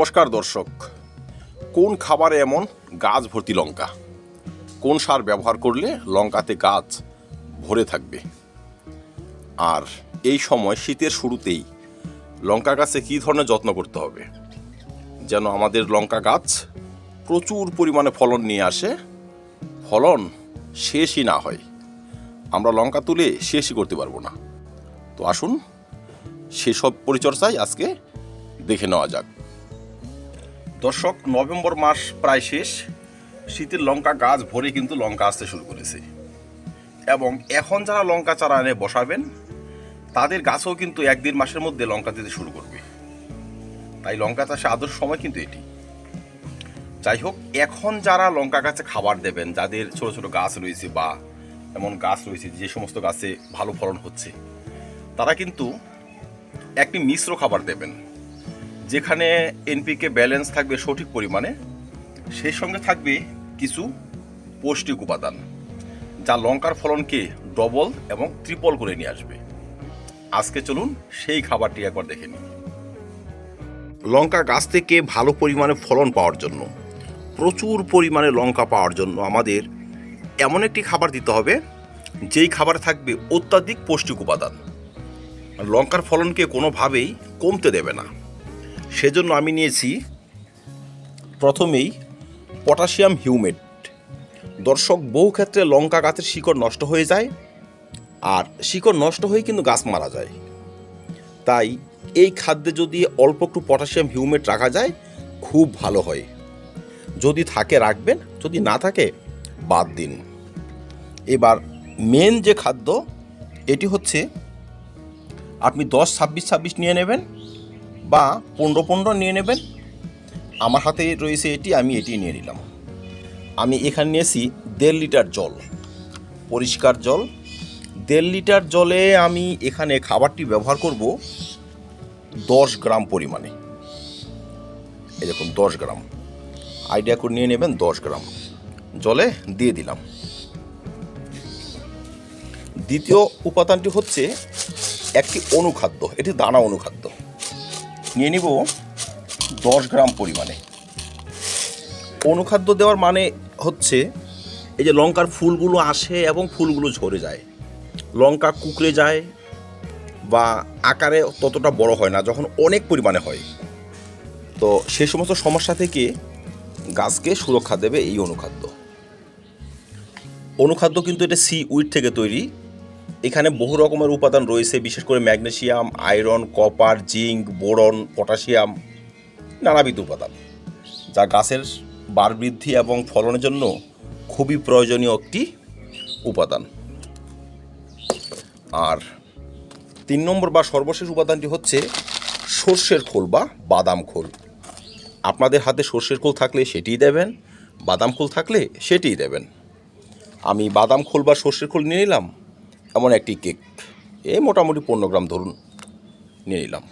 নমস্কার দর্শক। কোন খাবারে এমন গাছ ভর্তি লঙ্কা? কোন সার ব্যবহার করলে লঙ্কাতে গাছ ভরে থাকবে? আর এই সময় শীতের শুরুতেই লঙ্কা গাছে কী ধরনের যত্ন করতে হবে? যেন আমাদের লঙ্কা গাছ প্রচুর পরিমাণে ফলন নিয়ে আসে। ফলন শেষই না হয়। আমরা লঙ্কা তুলে শেষই করতে পারব না। তো আসুন, সেসব পরিচর্যায় আজকে দেখে নেওয়া যাক। দর্শক নভেম্বর মাস প্রায় শেষ, শীতের লঙ্কা গাছ ভরে কিন্তু লঙ্কা আসতে শুরু করেছে। এবং এখন যারা লঙ্কা চারা এনে বসাবেন, তাদের গাছও কিন্তু এক দেড় মাসের মধ্যে লঙ্কা দিতে শুরু করবে। তাই লঙ্কা চাষে আদর্শ সময় কিন্তু এটি। যাই হোক, এখন যারা লঙ্কা গাছে খাবার দেবেন, যাদের ছোট ছোট গাছ রয়েছে বা এমন গাছ রয়েছে যে সমস্ত গাছে ভালো ফলন হচ্ছে, তারা কিন্তু একটি মিশ্র খাবার দেবেন। যেখানে এনপিকে ব্যালেন্স থাকবে সঠিক পরিমাণে, সেই সঙ্গে থাকবে কিছু পৌষ্টিক উপাদান, যা লঙ্কার ফলনকে ডবল এবং ট্রিপল করে নিয়ে আসবে। আজকে চলুন সেই খাবারটি একবার দেখে নিই। লঙ্কা গাছ থেকে ভালো পরিমাণে ফলন পাওয়ার জন্য, প্রচুর পরিমাণে লঙ্কা পাওয়ার জন্য আমাদের এমন একটি খাবার দিতে হবে, যেই খাবারে থাকবে অত্যাধিক পৌষ্টিক উপাদান। লঙ্কার ফলনকে কোনোভাবেই কমতে দেবে না। সেজন্য আমি নিয়েছি প্রথমেই পটাশিয়াম হিউমেট। দর্শক, বহু ক্ষেত্রে লঙ্কা গাছের শিকড় নষ্ট হয়ে যায় আর শিকড় নষ্ট হয়ে কিন্তু গাছ মারা যায়। তাই এই খাদ্যে যদি অল্প একটু পটাশিয়াম হিউমেট রাখা যায়, খুব ভালো হয়। যদি থাকে, রাখবেন, যদি না থাকে, বাদ দিন। এবার মেন যে খাদ্য, এটি হচ্ছে আপনি দশ ছাব্বিশ ছাব্বিশ নিয়ে নেবেন। বা পনেরো পনেরো নিয়ে নেবেন। আমার হাতে রয়েছে এটি, আমি এটি নিয়ে নিলাম। আমি এখানে নিয়েছি দেড় লিটার জল, পরিষ্কার জল। দেড় লিটার জলে আমি এখানে খাবারটি ব্যবহার করব দশ গ্রাম পরিমাণে। এরকম দশ গ্রাম। আইডিয়া করে নিয়ে নেবেন দশ গ্রাম। জলে দিয়ে দিলাম। দ্বিতীয় উপাদানটি হচ্ছে একটি অনুখাদ্য, এটি দানা অনুখাদ্য। নিয়ে নিব দশ গ্রাম পরিমাণে। অনুখাদ্য দেওয়ার মানে হচ্ছে এই যে লঙ্কার ফুলগুলো আসে এবং ফুলগুলো ঝরে যায়। লঙ্কা কুকড়ে যায় বা আকারে ততটা বড় হয় না, যখন অনেক পরিমাণে হয়। তো সেই সমস্ত সমস্যা থেকে গাছকে সুরক্ষা দেবে এই অনুখাদ্য। অনুখাদ্য কিন্তু এটা সি উইড থেকে তৈরি। এখানে বহু রকমের উপাদান রয়েছে, বিশেষ করে magnesium iron, copper, zinc, boron, potassium, নানাবিধ উপাদান, যা গাছের বার বৃদ্ধি এবং ফলনের জন্য খুবই প্রয়োজনীয় একটি উপাদান। আর তিন নম্বর বা সর্বশেষ উপাদানটি হচ্ছে সর্ষের খোল বা বাদাম খোল। আপনাদের হাতে সর্ষের খোল থাকলে সেটিই দেবেন, বাদাম খোল থাকলে সেটিই দেবেন। আমি বাদাম খোল বা সর্ষের খোল নিয়ে নিলাম এমন একটি কেক। এ মোটামুটি পনেরো গ্রাম ধরুন নিয়ে নিলাম।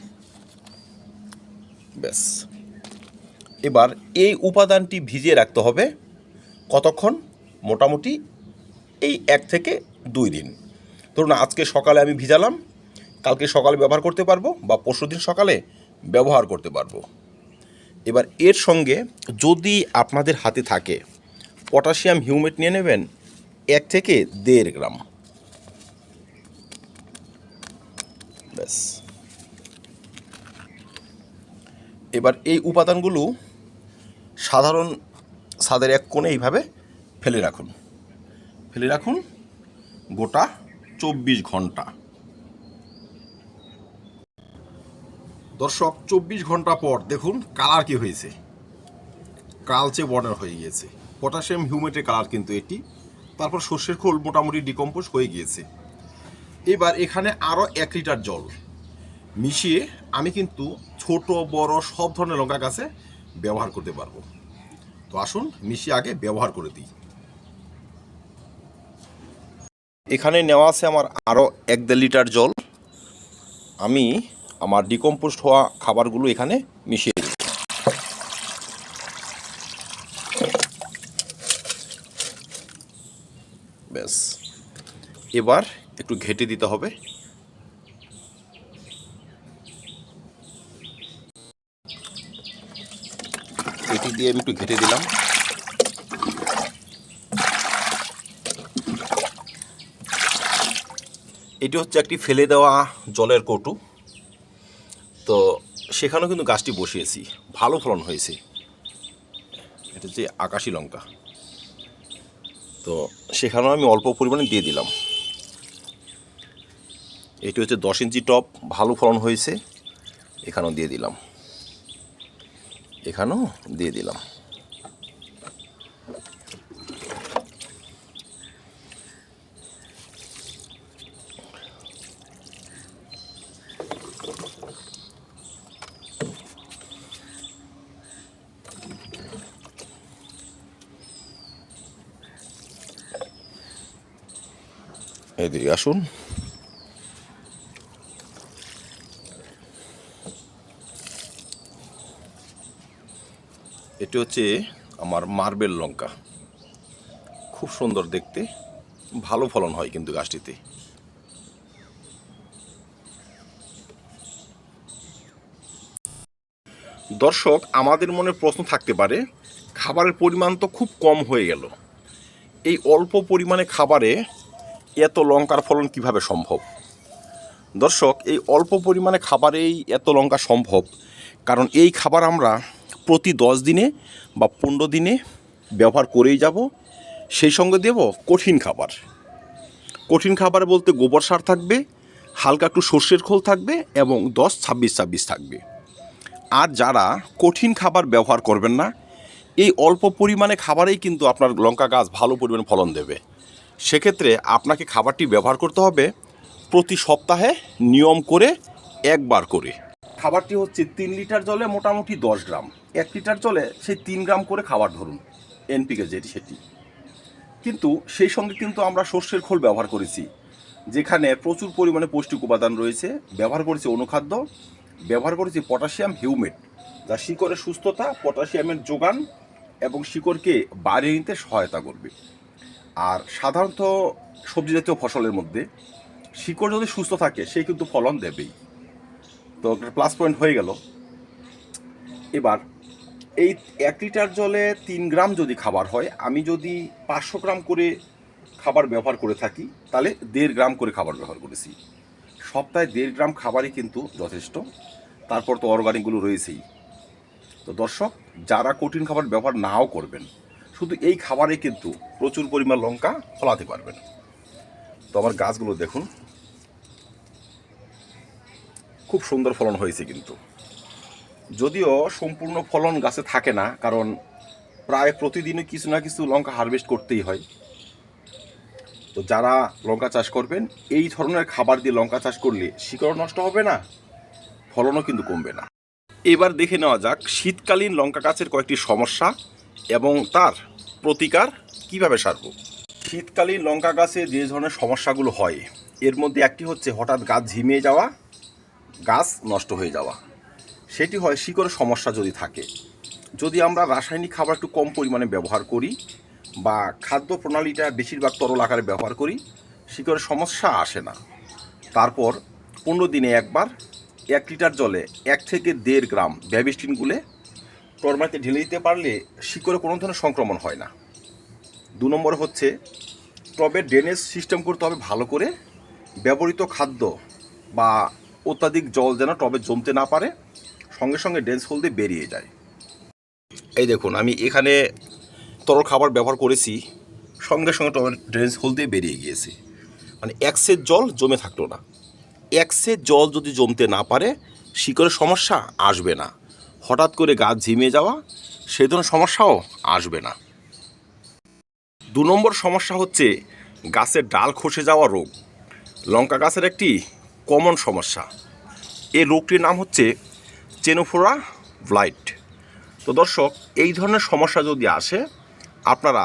ব্যাস। এবার এই উপাদানটি ভিজিয়ে রাখতে হবে কতক্ষণ? মোটামুটি এই এক থেকে দুই দিন। ধরুন আজকে সকালে আমি ভিজালাম, কালকে সকালে ব্যবহার করতে পারব বা পরশুদিন সকালে ব্যবহার করতে পারব। এবার এর সঙ্গে যদি আপনাদের হাতে থাকে, পটাশিয়াম হিউমেট নিয়ে নেবেন এক থেকে দেড় গ্রাম। ব্যাস এবার এই উপাদানগুলো সাধারণ ছাদের এক কোণে এইভাবে ফেলে রাখুন। ফেলে রাখুন গোটা চব্বিশ ঘণ্টা। দর্শক, চব্বিশ ঘণ্টা পর দেখুন কালার কি হয়েছে। কালচে বর্ডার হয়ে গিয়েছে। পটাশিয়াম হিউমেটের কালার কিন্তু এটি। তারপর সর্ষের খোল মোটামুটি ডিকম্পোজ হয়ে গিয়েছে। এবার এখানে আরও এক লিটার জল মিশিয়ে আমি কিন্তু ছোট, বড় সব ধরনের লঙ্কা গাছে ব্যবহার করতে পারব। তো আসুন মিশিয়ে আগে ব্যবহার করে দিই। এখানে নেওয়া আছে আমার আরও এক দেড় লিটার জল। আমি আমার ডিকম্পোস্ট হওয়া খাবারগুলো এখানে মিশিয়ে দিই। ব্যাস। এবার একটু ঘেটে দিতে হবে। এটি দিয়ে আমি একটু ঘেটে দিলাম। এটি হচ্ছে একটি ফেলে দেওয়া জলের কৌটু। তো সেখানেও কিন্তু গাছটি বসিয়েছি, ভালো ফলন হয়েছে। এটা হচ্ছে আকাশি লঙ্কা। তো সেখানেও আমি অল্প পরিমাণে দিয়ে দিলাম। এটি হচ্ছে দশ ইঞ্চি টপ, ভালো ফলন হয়েছে। এখানেও দিয়ে দিলাম। এখানেও দিয়ে দিলাম। এদিকে আসুন। এটি হচ্ছে আমার মার্বেল লঙ্কা। খুব সুন্দর দেখতে, ভালো ফলন হয় কিন্তু গাছটিতে। দর্শক, আমাদের মনে প্রশ্ন থাকতে পারে, খাবারের পরিমাণ তো খুব কম হয়ে গেল। এই অল্প পরিমাণে খাবারে এত লঙ্কার ফলন কীভাবে সম্ভব? দর্শক, এই অল্প পরিমাণে খাবারেই এত লঙ্কা সম্ভব, কারণ এই খাবার আমরা প্রতি দশ দিনে বা পনেরো দিনে ব্যবহার করেই যাব। সেই সঙ্গে দেব কঠিন খাবার। কঠিন খাবার বলতে গোবর সার থাকবে, হালকা একটু সর্ষের খোল থাকবে এবং দশ, ছাব্বিশ ছাব্বিশ থাকবে। আর যারা কঠিন খাবার ব্যবহার করবেন না, এই অল্প পরিমাণে খাবারেই কিন্তু আপনার লঙ্কা গাছ ভালো পরিমাণে ফলন দেবে। সেক্ষেত্রে আপনাকে খাবারটি ব্যবহার করতে হবে প্রতি সপ্তাহে নিয়ম করে একবার করে। খাবারটি হচ্ছে তিন লিটার জলে মোটামুটি দশ গ্রাম। এক লিটার জলে সেই তিন গ্রাম করে খাবার ধরুন, এনপিকে যেটি সেটি। কিন্তু সেই সঙ্গে কিন্তু আমরা সর্ষের খোল ব্যবহার করেছি, যেখানে প্রচুর পরিমাণে পৌষ্টিক উপাদান রয়েছে, ব্যবহার করেছি অনুখাদ্য, ব্যবহার করেছি পটাশিয়াম হিউমেট, যা শিকড়ের সুস্থতা, পটাশিয়ামের যোগান এবং শিকড়কে বাড়িয়ে নিতে সহায়তা করবে। আর সাধারণত সবজি জাতীয় ফসলের মধ্যে শিকড় যদি সুস্থ থাকে, সে কিন্তু ফলন দেবেই। তো প্লাস পয়েন্ট হয়ে গেল। এবার এই এক লিটার জলে তিন গ্রাম যদি খাবার হয়, আমি যদি পাঁচশো গ্রাম করে খাবার ব্যবহার করে থাকি, তাহলে দেড় গ্রাম করে খাবার ব্যবহার করেছি। সপ্তাহে দেড় গ্রাম খাবারই কিন্তু যথেষ্ট। তারপর তো অর্গানিকগুলো রয়েছেই। তো দর্শক, যারা কঠিন খাবার ব্যবহার নাও করবেন, শুধু এই খাবারে কিন্তু প্রচুর পরিমাণ লঙ্কা ফলাতে পারবেন। তো আমার গাছগুলো দেখুন। খুব সুন্দর ফলন হয়েছে কিন্তু। যদিও সম্পূর্ণ ফলন গাছে থাকে না, কারণ প্রায় প্রতিদিনই কিছু না কিছু লঙ্কা হারভেস্ট করতেই হয়। তো যারা লঙ্কা চাষ করবেন, এই ধরনের খাবার দিয়ে লঙ্কা চাষ করলে শিকড় নষ্ট হবে না, ফলনও কিন্তু কমবে না। এবার দেখে নেওয়া যাক শীতকালীন লঙ্কা গাছের কয়েকটি সমস্যা এবং তার প্রতিকার কীভাবে সারব। শীতকালীন লঙ্কা গাছে যে ধরনের সমস্যাগুলো হয়, এর মধ্যে একটি হচ্ছে হঠাৎ গাছ ঝিমিয়ে যাওয়া গাছ নষ্ট হয়ে যাওয়া। সেটি হয় শিকড়ের সমস্যা যদি থাকে। যদি আমরা রাসায়নিক খাবার একটু কম পরিমাণে ব্যবহার করি বা খাদ্য প্রণালীটা বেশিরভাগ তরল আকারে ব্যবহার করি, শিকড়ের সমস্যা আসে না। তারপর পনেরো দিনে একবার এক লিটার জলে এক থেকে দেড় গ্রাম ব্যাবিস্টিন গুলে টরমাইতে ঢেলে দিতে পারলে শিকড়ে কোনো ধরনের সংক্রমণ হয় না। দু নম্বর হচ্ছে টবের ড্রেনেজ সিস্টেম করতে হবে ভালো করে। ব্যবহৃত খাদ্য বা অত্যাধিক জল যেন টবে জমতে না পারে, সঙ্গে সঙ্গে ড্রেন্স হোল দিয়ে বেরিয়ে যায়। এই দেখুন, আমি এখানে তরল খাবার ব্যবহার করেছি, সঙ্গে সঙ্গে টবে ড্রেন্স হোল দিয়ে বেরিয়ে গিয়েছে। মানে এক সেট জল জমে থাকল না। এক সেট জল যদি জমতে না পারে, শিকড়ের সমস্যা আসবে না। হঠাৎ করে গাছ ঝিমিয়ে যাওয়া সেই ধরনের সমস্যাও আসবে না। দু নম্বর সমস্যা হচ্ছে গাছের ডাল খসে যাওয়া রোগ। লঙ্কা গাছের একটি কমন সমস্যা। এই রোগটির নাম হচ্ছে চেনোফোরা ব্লাইট তো দর্শক, এই ধরনের সমস্যা যদি আসে, আপনারা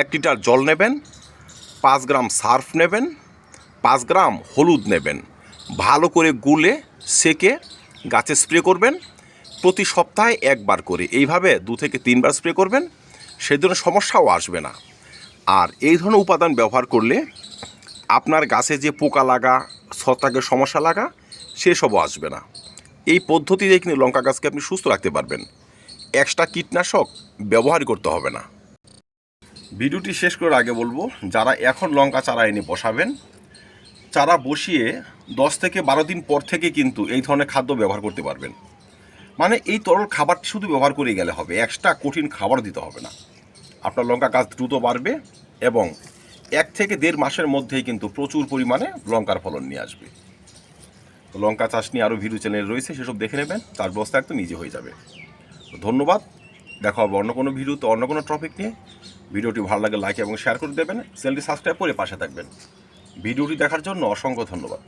এক লিটার জল নেবেন, পাঁচ গ্রাম সার্ফ নেবেন, পাঁচ গ্রাম হলুদ নেবেন। ভালো করে গুলে সেকে গাছে স্প্রে করবেন। প্রতি সপ্তাহে একবার করে। এইভাবে দু থেকে তিনবার স্প্রে করবেন। সেই ধরনের সমস্যাও আসবে না। আর এই ধরনের উপাদান ব্যবহার করলে আপনার গাছে যে পোকা লাগা ছত্রাকের সমস্যা লাগা, সেসবও আসবে না। এই পদ্ধতিতে কিন্তু লঙ্কা গাছকে আপনি সুস্থ রাখতে পারবেন। এক্সট্রা কীটনাশক ব্যবহার করতে হবে না। ভিডিওটি শেষ করার আগে বলব, যারা এখন লঙ্কা চারা এনে বসাবেন, চারা বসিয়ে দশ থেকে বারো দিন পর থেকে কিন্তু এই ধরনের খাদ্য ব্যবহার করতে পারবেন। মানে এই তরল খাবারটি শুধু ব্যবহার করে গেলে হবে, এক্সট্রা কঠিন খাবার দিতে হবে না। আপনার লঙ্কা গাছ দ্রুত বাড়বে এবং এক থেকে দেড় মাসের মধ্যেই কিন্তু প্রচুর পরিমাণে লঙ্কার ফলন নিয়ে আসবে। তো লঙ্কা চাষ নিয়ে আরও ভিডিও চ্যানেল রয়েছে, সেসব দেখে নেবেন, তার ব্যবস্থা একদম নিজে হয়ে যাবে। তো ধন্যবাদ, দেখা হবে অন্য কোনো ভিডিও তো, অন্য কোনো টপিক নিয়ে। ভিডিওটি ভালো লাগে লাইক এবং শেয়ার করে দেবেন চ্যানেলটি সাবস্ক্রাইব করে পাশে থাকবেন। ভিডিওটি দেখার জন্য অসংখ্য ধন্যবাদ।